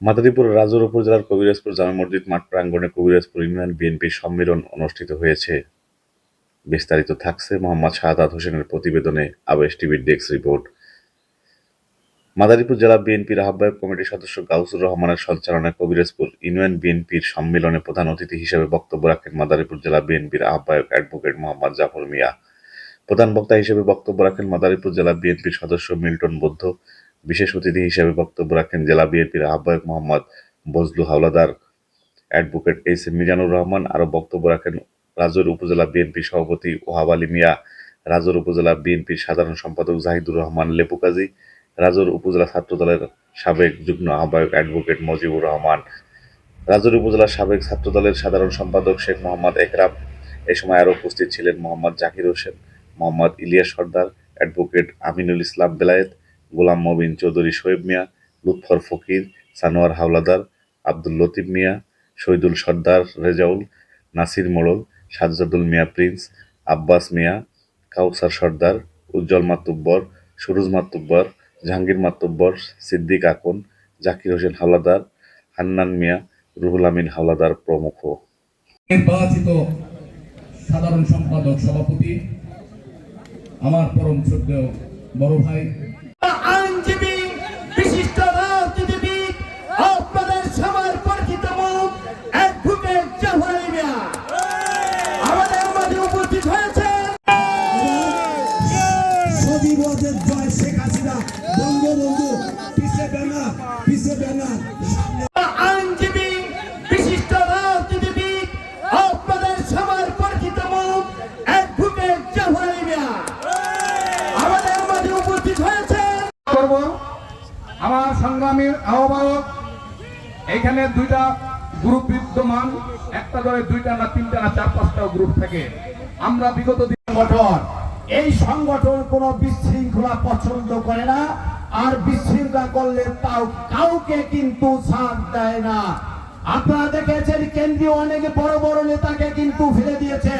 মাদারীপুর রাজুর উপজেলার কবিরাজপুর জামে মসজিদ মাঠ প্রাঙ্গণে কবিরাজপুর ইউনিয়ন বিএনপির সম্মেলন অনুষ্ঠিত হয়েছে। বিস্তারিত থাকছে মোহাম্মদ শাহাদাত হোসেনের প্রতিবেদনে আবেশ টিভির ডেস্ক রিপোর্ট। মাদারীপুর জেলা বিএনপির আহ্বায়ক কমিটির সদস্য গাউসুর রহমানের সঞ্চালনায় কবিরাজপুর ইউনিয়ন বিএনপির সম্মেলনে প্রধান অতিথি হিসেবে বক্তব্য রাখেন মাদারীপুর জেলা বিএনপির আহ্বায়ক অ্যাডভোকেট মোহাম্মদ জাফর মিয়া। প্রধান বক্তা হিসেবে বক্তব্য রাখেন মাদারীপুর জেলা বিএনপির সদস্য মিল্টন বৌদ্ধ। বিশেষ অতিথি হিসেবে বক্তব্য রাখেন জেলা বিএনপির আহ্বায়ক Mohammad Bazlu Howlader advocate S M Mizanur Rahman. আরও বক্তব্য রাখেন রাজৌর উপজেলা বিএনপি সভাপতি ওহাব আলী মিয়া, রাজৌর উপজেলা বিএনপির সাধারণ সম্পাদক জাহিদুর রহমান লেপু কাজী, রাজৌর উপজেলা ছাত্রদলের সাবেক যুগ্ম আহ্বায়ক অ্যাডভোকেট মজিবুর রহমান, রাজৌর উপজেলার সাবেক ছাত্রদলের সাধারণ সম্পাদক শেখ মোহাম্মদ একরাম, এ সময় আরও উপস্থিত ছিলেন মোহাম্মদ জাকির হোসেন, মোহাম্মদ ইলিয়াস সর্দার, অ্যাডভোকেট আমিনুল ইসলাম বেলায়েত গোলাম মবিন চৌধুরী শোয়েব মিয়া, লুৎফর ফকির, সানোয়ার হাওলাদার আব্দুল লতিফ মিয়া, শহীদুল সর্দার রেজাউল, নাসির মোড়ল, সাজ্জাদুল মিয়া প্রিন্স, আব্বাস মিয়া, কাউসার সর্দার, উজ্জ্বল মাতুব্বর, সুরুজ মাতুব্বর, জাহাঙ্গীর মাতুব্বর, সিদ্দিক আকন, জাকির হোসেন হাওলাদার, হান্নান মিয়া, রুহুল আমিন হাওলাদার প্রমুখ। নির্বাচিত সাধারণ সম্পাদক সভাপতি, আমার পরম শ্রদ্ধেয় বড় ভাই উপস্থিত হয়েছেন সজীবদের জয় শেখ হাসিনা। বঙ্গবন্ধু পিছে ব্যানার পিছে ব্যানার। আইনজীবী বিশিষ্ট রাজনীতিবিদ আপনাদের সবার পরিচিত মুখ অ্যাডভোকেট জাফর মিয়া আমাদের মাঝে উপস্থিত হয়েছেন করব। আমার সংগ্রামী আহ্বায়ক এখানে দুইটা গ্রুপ বিদ্যমান। একটা দলে দুইটা না তিনটা না চার পাঁচটা গ্রুপ থাকে। আমরা বিগত সংগঠন, এই সংগঠন কোন বিশৃঙ্খলা পছন্দ করে না, আর বিশৃঙ্খলা করলে তাও কাউকে কিন্তু ছাড় দেয় না। আপনারা দেখেছেন কেন্দ্রীয় অনেক বড় বড় নেতাকে কিন্তু ফেলে দিয়েছে